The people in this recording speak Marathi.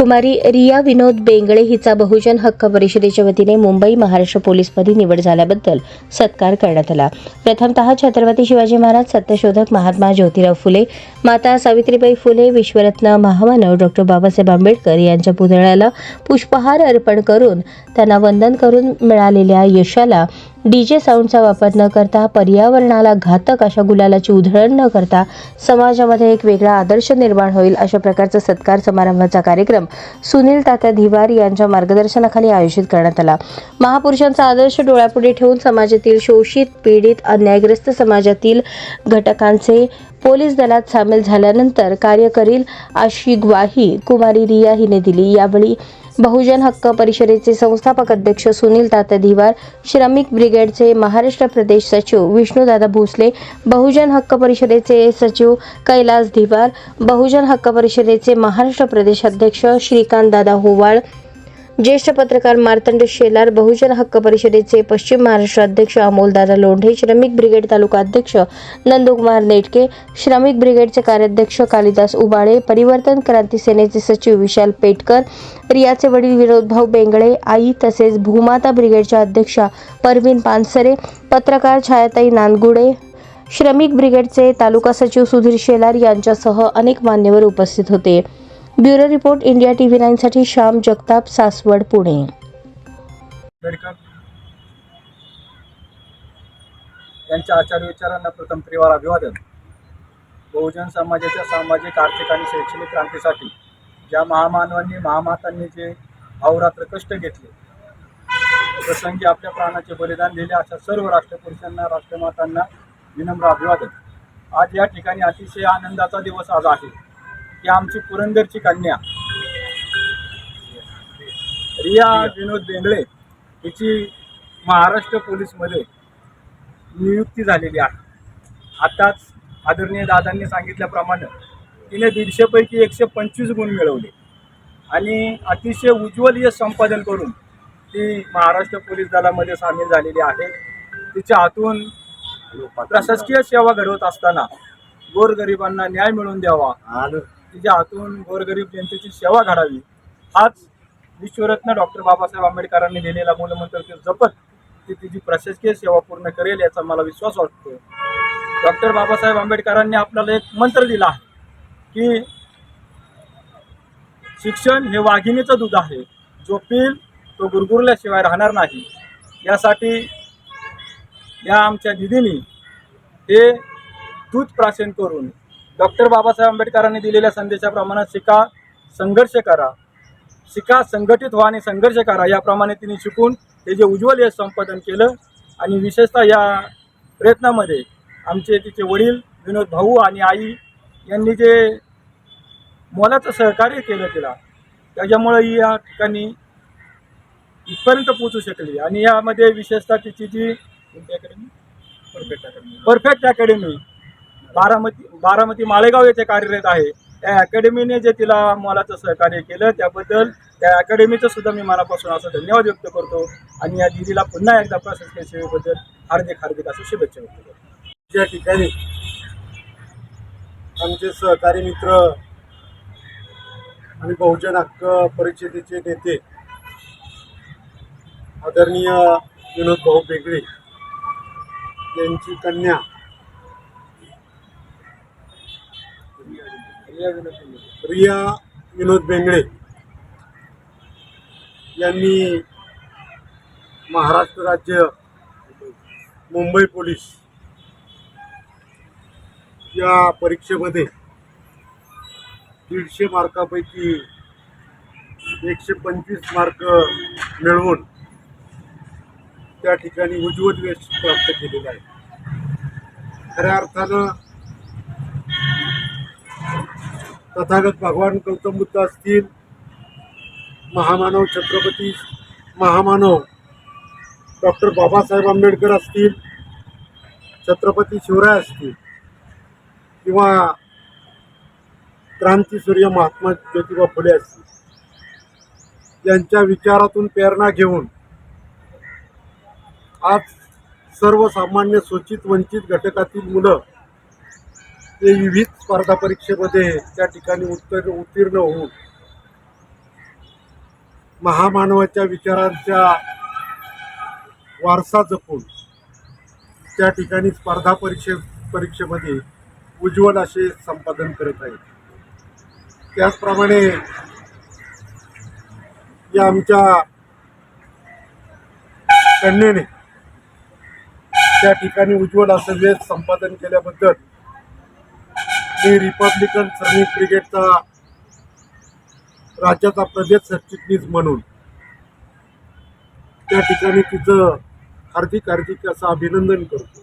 कुमारी रिया विनोद बेंगळे हिचा बहुजन हक्क परिषदेच्या वतीने मुंबई महाराष्ट्र पोलीसमध्ये निवड झाल्याबद्दल सत्कार करण्यात आला. प्रथमतः छत्रपती शिवाजी महाराज सत्यशोधक महात्मा ज्योतिराव फुले माता सावित्रीबाई फुले विश्वरत्न महामानव डॉक्टर बाबासाहेब आंबेडकर यांच्या पुतळ्याला पुष्पहार अर्पण करून त्यांना वंदन करून मिळालेल्या यशाला डीजे साऊंडचा वापर न करता पर्यावरणाला घातक अशा गुलालाची उधळण न करता समाजामध्ये एक वेगळा आदर्श निर्माण होईल अशा प्रकारचा सत्कार समारंभाचा कार्यक्रम सुनील तात्या धिवार यांच्या मार्गदर्शनाखाली आयोजित करण्यात आला. महापुरुषांचा आदर्श डोळ्यापुढे ठेवून समाजातील शोषित पीडित अन्यायग्रस्त समाजातील घटकांचे पोलीस दलात सामील झाल्यानंतर कार्य करील अशी ग्वाही कुमारी रिया हिने दिली. यावेळी बहुजन हक्क परिषदेचे संस्थापक अध्यक्ष सुनील तात्या धिवार श्रमिक ब्रिगेडचे महाराष्ट्र प्रदेश सचिव विष्णूदादा भोसले बहुजन हक्क परिषदेचे सचिव कैलास धिवार बहुजन हक्क परिषदेचे महाराष्ट्र प्रदेश अध्यक्ष श्रीकांत दादा होवाळ ज्येष्ठ पत्रकार मार्तंड शेलार बहुजन हक्क परिषदेचे पश्चिम महाराष्ट्र अध्यक्ष अमोलदादा लोंढे श्रमिक ब्रिगेड तालुका अध्यक्ष नंदकुमार नेटके श्रमिक ब्रिगेडचे कार्याध्यक्ष कालिदास उबाळे परिवर्तन क्रांती सेनेचे सचिव विशाल पेटकर रियाचे वडील विनोदभाऊ बेंगळे आई तसेच भूमाता ब्रिगेडच्या अध्यक्षा परवीन पानसरे पत्रकार छायाताई नानगुडे श्रमिक ब्रिगेडचे तालुका सचिव सुधीर शेलार यांच्यासह अनेक मान्यवर उपस्थित होते. ब्युरो रिपोर्ट इंडिया टीव्ही नाईनसाठी श्याम जगताप सासवड पुणे. यांच्या आचार विचारांना प्रथम त्रिवार अभिवादन. बहुजन समाजाच्या सामाजिक आर्थिक आणि शैक्षणिक क्रांतीसाठी ज्या महामानवांनी महामातांनी जे अहोरात्र कष्ट घेतले प्रसंगी आपल्या प्राणाचे बलिदान दिले अशा सर्व राष्ट्रपुरुषांना राष्ट्रमातांना विनम्र अभिवादन. आज या ठिकाणी अतिशय आनंदाचा दिवस आज आहे. की आमची पुरंदरची कन्या. रिया विनोद बेंगळे हिची महाराष्ट्र पोलीसमध्ये नियुक्ती झालेली आहे. आताच आदरणीय दादांनी सांगितल्याप्रमाणे तिने दीडशेपैकी एकशे पंचवीस गुण मिळवले. आणि अतिशय उज्ज्वल यश संपादन करून ती महाराष्ट्र पोलीस दलामध्ये सामील झालेली आहे. तिच्या हातून प्रशासकीय सेवा घडवत असताना गोरगरिबांना न्याय मिळवून द्यावा. तिच्या हातून गोरगरीब जनतेची सेवा घडावी हाच विश्वरत्न डॉक्टर बाबासाहेब आंबेडकरांनी दिलेला मूलमंत्र ते जपत ती तिची प्रशासकीय सेवा पूर्ण करेल याचा मला विश्वास वाटतो डॉक्टर बाबासाहेब आंबेडकरांनी आपल्याला एक मंत्र दिला आहे की शिक्षण हे वाघिणीचं दूध आहे जो पिल तो गुरगुरल्याशिवाय राहणार नाही. यासाठी या आमच्या दिदीनी हे दूध प्राशन करून डॉक्टर बाबासाहेब आंबेडकरांनी दिलेल्या संदेशाप्रमाणे शिका संघर्ष करा. शिका संघटित व्हा आणि संघर्ष करा. याप्रमाणे तिने शिकून हे जे उज्ज्वल यश संपादन केलं आणि विशेषतः या प्रयत्नामध्ये आमचे तिचे वडील विनोद भाऊ आणि आई यांनी जे मोलाचं सहकार्य केलं तिला त्याच्यामुळं ही या ठिकाणी इथपर्यंत पोचू शकली. आणि यामध्ये विशेषतः तिची जी कोणती academy perfect academy perfect academy Baramati Baramati Malegaon येथे कार्यरत आहे. त्या अकॅडमीने जे तिला मोलाचं सहकार्य केलं त्याबद्दल त्या अकॅडमीचं सुद्धा मी मनापासून असं धन्यवाद व्यक्त करतो आणि या दिदीला पुन्हा एकदा प्रशासकीय सेवेबद्दल हार्दिक हार्दिक असं शुभेच्छा व्यक्त करतो. या ठिकाणी आमचे सहकारी मित्र आणि बहुजन हक्क परिषदेचे नेते आदरणीय विनोद भाऊ बेगळे यांची कन्या रिया विनोद बेंगळे यांनी महाराष्ट्र राज्य मुंबई पोलीस या परीक्षेमध्ये दीडशे मार्कापैकी एकशे पंचवीस मार्क मिळवून त्या ठिकाणी उज्ज्वल यश प्राप्त केलेलं आहे. खऱ्या अर्थानं तथागत भगवान गौतम बुद्ध असतील महामानव छत्रपती महामानव डॉक्टर बाबासाहेब आंबेडकर असतील छत्रपती शिवराय असतील किंवा क्रांतीसूर्य महात्मा ज्योतिबा फुले असतील यांच्या विचारातून प्रेरणा घेऊन आज सर्वसामान्य सूचित वंचित घटकातील मुलं ते विविध स्पर्धा परीक्षेमध्ये त्या ठिकाणी उत्तर उत्तीर्ण होऊन महामानवाच्या विचारांच्या वारसा जपून त्या ठिकाणी स्पर्धा परीक्षे परीक्षेमध्ये उज्ज्वल असे संपादन करत आहेत. त्याचप्रमाणे या आमच्या कन्येने त्या ठिकाणी उज्ज्वल असं वेळ संपादन केल्याबद्दल मी रिपब्लिकन श्रमिक ब्रिगेडचा राज्याचा प्रदेश सरचिटणीस म्हणून. त्या ठिकाणी तिचं हार्दिक हार्दिक असं अभिनंदन करतो.